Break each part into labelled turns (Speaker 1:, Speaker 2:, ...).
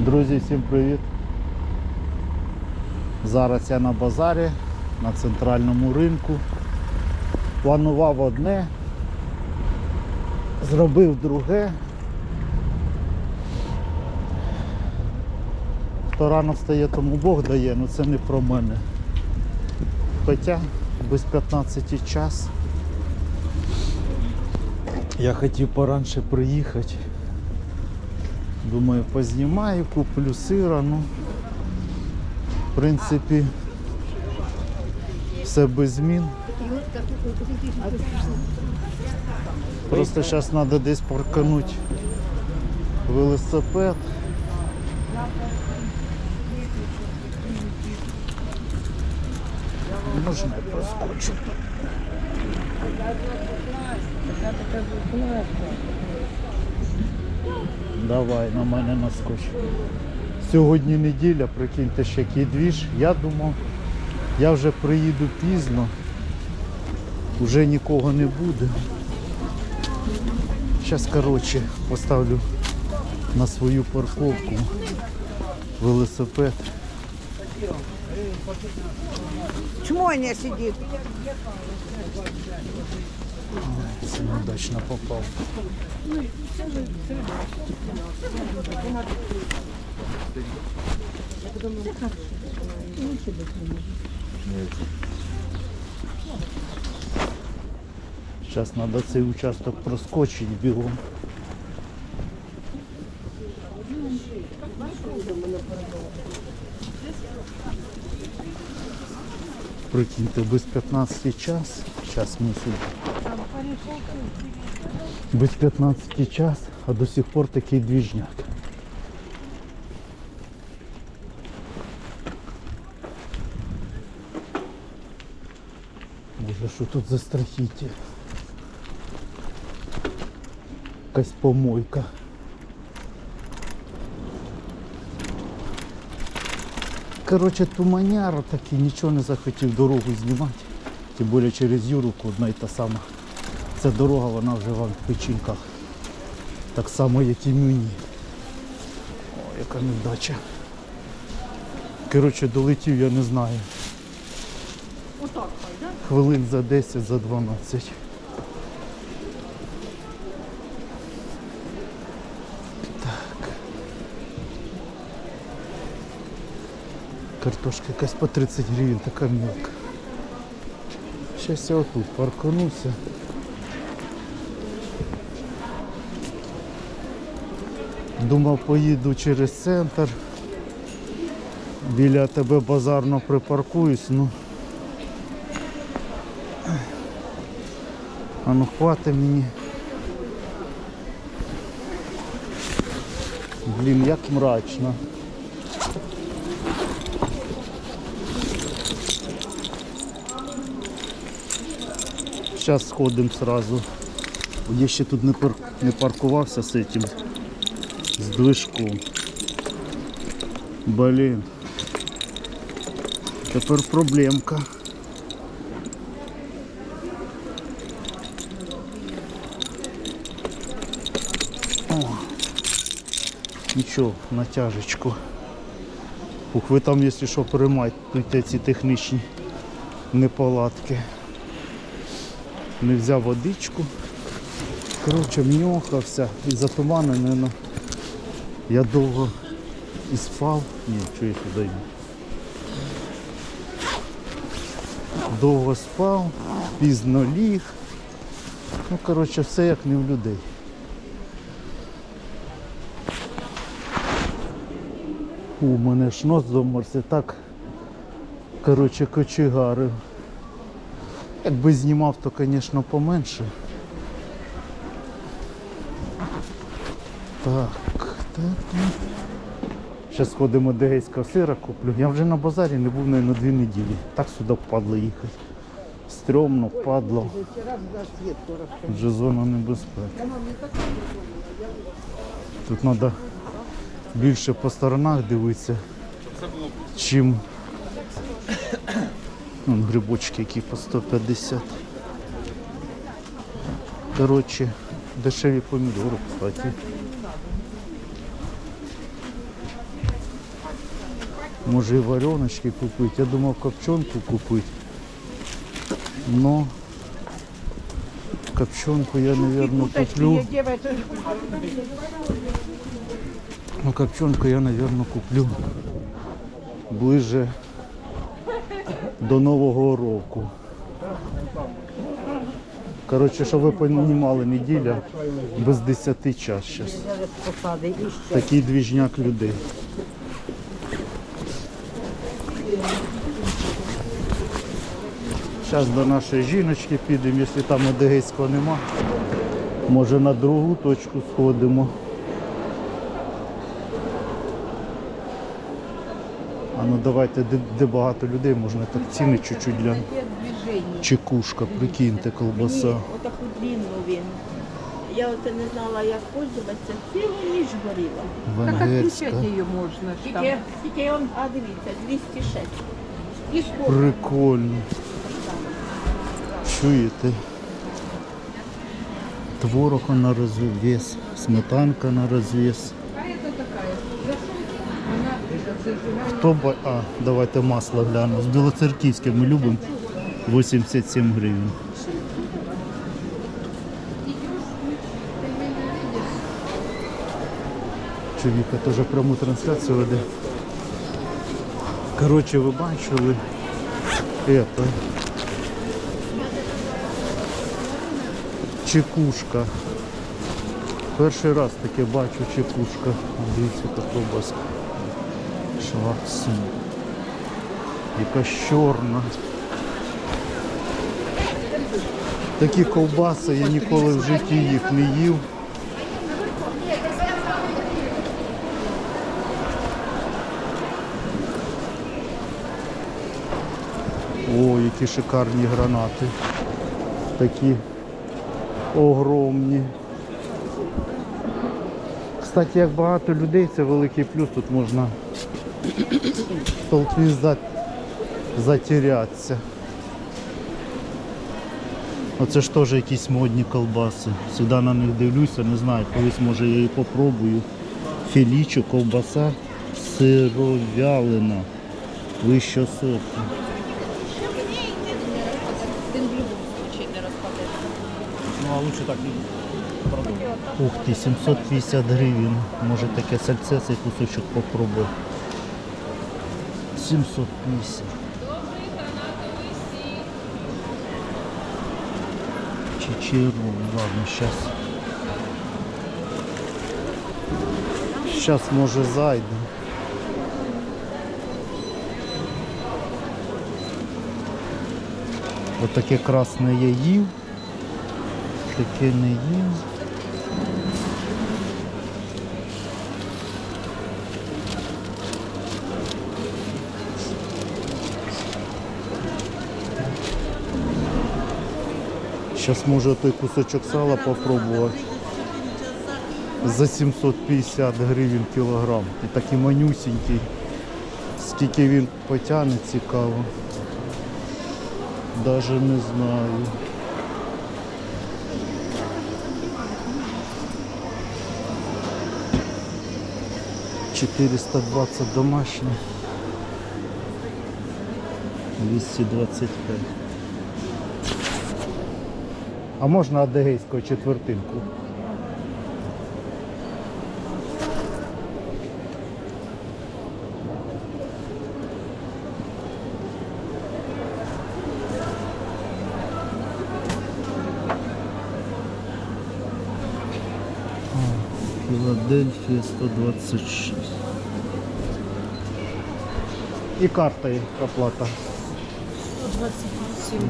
Speaker 1: Друзі, всім привіт! Зараз я на базарі на центральному ринку. Планував одне, зробив друге. Хто рано встає, тому Бог дає, але це не про мене. Хоча без 15 час. Я хотів поранше приїхати. Думаю, познімаю, куплю сира, ну в принципі все без змін. Просто зараз треба десь парканути велосипед. Можна я проскочу. Давай на мене наскоч. Сьогодні неділя, прикиньте, ще який двіж. Я думав, я вже приїду пізно, вже нікого не буде. Зараз, коротше, поставлю на свою парковку велосипед.
Speaker 2: Чему не сидит?
Speaker 1: Неудачно попав. Зараз треба цей участок проскочити бігом. Прикиньте, без 15 час. Зараз ми сюди. Без 15 час, а до сих пор такий двіжняк. Боже, що тут за страхіття? Якась помойка. Коротше, туманяра такий, нічого не захотів дорогу знімати. Тим більше через Юруку одна й та сама. Ця дорога, вона вже вам в печінках. Так само, як і мені. О, яка невдача. Коротше, долетів, я не знаю. Отак, Хвилин за 10, за 12. Так. Картошка якась по 30 гривень, така мілка. Щас я отут паркануся. Думав, поїду через центр. Біля тебе базарно припаркуюсь, ну. А ну хвати мені. Блін, як мрачно. Сейчас сходим сразу. Я ще тут не, пар... не паркувався з этим, з движком. Блін. Тепер проблемка. О. Нічого, натяжечку. Ух, ви там, якщо що, переймайте ці технічні неполадки. Не взяв водичку. Коротше, мньохався і затуманений. Я довго і спав. Ні, я туди. Довго спав, пізно ліг. Ну, коротше, все як не в людей. У мене ж нос замерзся так. Коротше, кочегарив. Якби знімав, то, звісно, поменше. Так, так. Зараз ходимо до гейського сира куплю. Я вже на базарі не був навіть, на дві неділі. Так сюди впадло їхати. Стрьомно, впадло. Вже зона небезпеки. Тут треба більше по сторонах дивитися, чим Вон грибочки, які по 150. Коротше, дешеві помідори, кстати. Може і вареночки купити. Я думав копчонку купити. Но копчонку я,
Speaker 2: Уточки
Speaker 1: куплю. Ну, копчонку я, наверное, куплю ближе до Нового року. Коротше, щоб ви розуміли, неділя без 10 час зараз. Такий двіжняк людей. Зараз до нашої жіночки підемо, якщо там Едегейського нема. Може на другу точку сходимо. А ну давайте, де, де багато людей, можна так ціни чуть-чуть
Speaker 3: движення.
Speaker 1: Чекушка, прикиньте, колбаса.
Speaker 3: Отаку длинну він. Я оце не знала, як пользуватися. Цілу ніч горіла.
Speaker 2: Так
Speaker 1: Венгерська.
Speaker 2: отключать її можна ж там.
Speaker 3: Тільки, тільки а дивіться, 206. І сколько?
Speaker 1: Прикольно. Чуєте? Творог на розвес, сметанка на розвес. Хто ба... А, давайте масло гляну. З білоцерківське ми любимо 87 гривень. Чоловіка теж пряму трансляцію веде. Коротше, ви бачили это. Чекушка. Перший раз таке бачу чекушка. Дивіться, яка ковбаска. Шварцу. Яка чорна. Такі ковбаси я ніколи в житті їх не їв. О, які шикарні гранати. Такі огромні. Кстати, як багато людей, це великий плюс, тут можна в толпі за... затерятися. Оце ж теж якісь модні колбаси. Сюди на них дивлюся, не знаю, колись може я її попробую. Філічо, ковбаса сировялина. Вища сорта.
Speaker 4: А лучше так
Speaker 1: Ух ти, 750 гривень. Може таке сальце цей кусочок попробую. 750. Чечеру, ладно, сейчас. Сейчас може зайду. Ось таке красне я їв. Таке не їв. Сейчас може той кусочок сала попробувати. За 750 гривень кілограм. І такий манюсінький. Скільки він потягне, цікаво. Даже не знаю. Четыреста двадцать домашний. Двести двадцать пять. А можна адегейську четвертинку? Філадельфія 126. І карта оплата.
Speaker 3: 127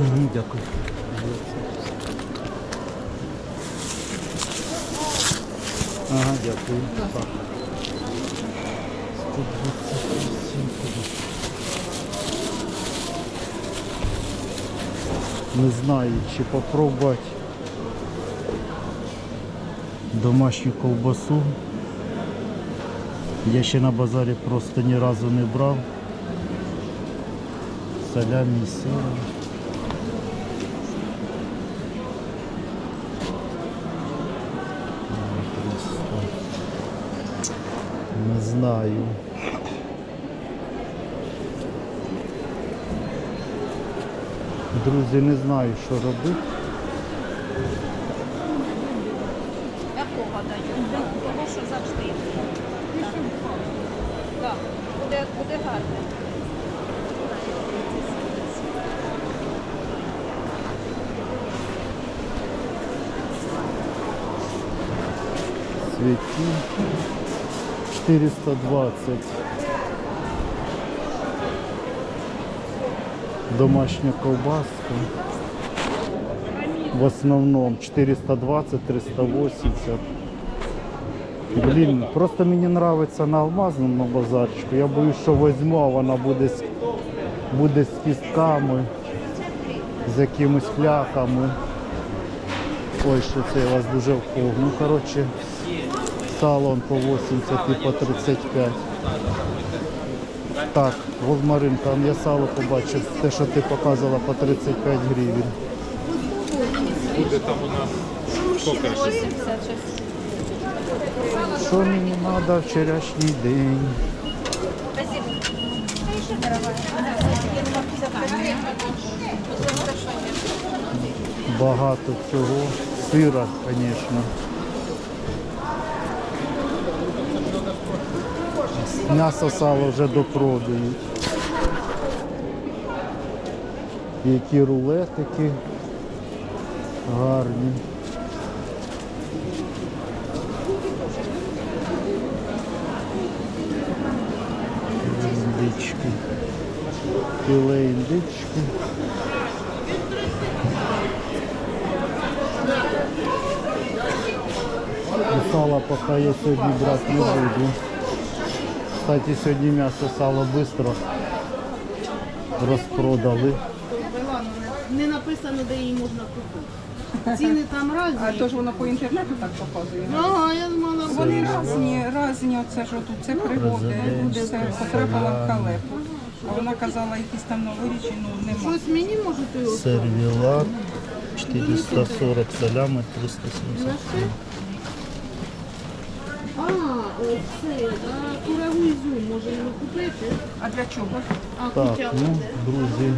Speaker 1: Угу, дякую. Ага, дякую. Так. 128. Не знаю, чи попробувати домашню ковбасу. Я ще на базарі просто ні разу не брав. Салямі сиром. Не знаю. Друзі, не знаю, що робити.
Speaker 5: Якого дають? Того, що завжди. Так. Буде, буде гарно.
Speaker 1: 420. Домашня ковбаска. В основному 420, 380. Блін, просто мені подобається на алмазному базарчику. Я боюсь, що візьму, а вона буде з, буде з кістками, з якимись фляхами. Ой, що це я вас дуже впов. Ну, коротше, сало по 80 і по 35. Так, Волмаринка, я сало побачив. Те, що ти показувала по 35 гривень. Буде там у нас сколько? Що мені треба вчорашній день? Багато цього. Сира, звісно. М'ясо сало вже допродають. Які рулетики гарні. Індички. Філе індички. І сало поки я сьогодні брати не буду. Кстати, сьогодні м'ясо сало швидко розпродали.
Speaker 6: Не написано, де її можна купити. Ціни там
Speaker 2: А то ж воно по інтернету так показує.
Speaker 6: Ага, я думала,
Speaker 2: Вони різні, різні, оце ж отут це пригоди, все потрапила в. А вона казала, якісь там новорічні, ну нема.
Speaker 6: щось мені можете його
Speaker 1: Сервілат 440 солями 370.
Speaker 6: А, оце, да, курагу ізюм можемо купити.
Speaker 2: А для чого?
Speaker 6: А,
Speaker 1: Так, ну, друзі,